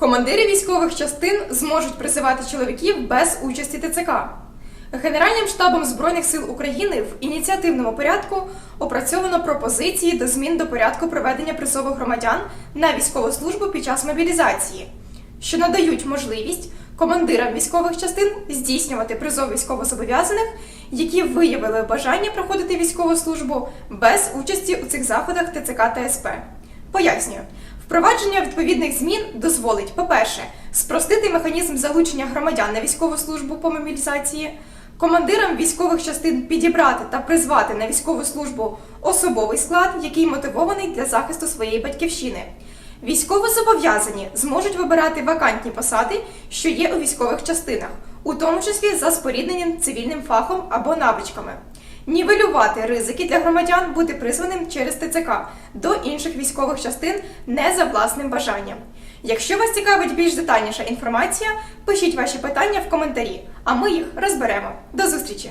Командири військових частин зможуть призивати чоловіків без участі ТЦК. Генеральним штабом Збройних сил України в ініціативному порядку опрацьовано пропозиції до змін до порядку проведення призову громадян на військову службу під час мобілізації, що надають можливість командирам військових частин здійснювати призов військовозобов'язаних, які виявили бажання проходити військову службу без участі у цих заходах ТЦК та СП. Пояснюю. Впровадження відповідних змін дозволить, по-перше, спростити механізм залучення громадян на військову службу по мобілізації, командирам військових частин підібрати та призвати на військову службу особовий склад, який мотивований для захисту своєї батьківщини. Військовозобов'язані зможуть вибирати вакантні посади, що є у військових частинах, у тому числі за спорідненим цивільним фахом або навичками. Нівелювати ризики для громадян бути призваним через ТЦК до інших військових частин не за власним бажанням. Якщо вас цікавить більш детальніша інформація, пишіть ваші питання в коментарі, а ми їх розберемо. До зустрічі!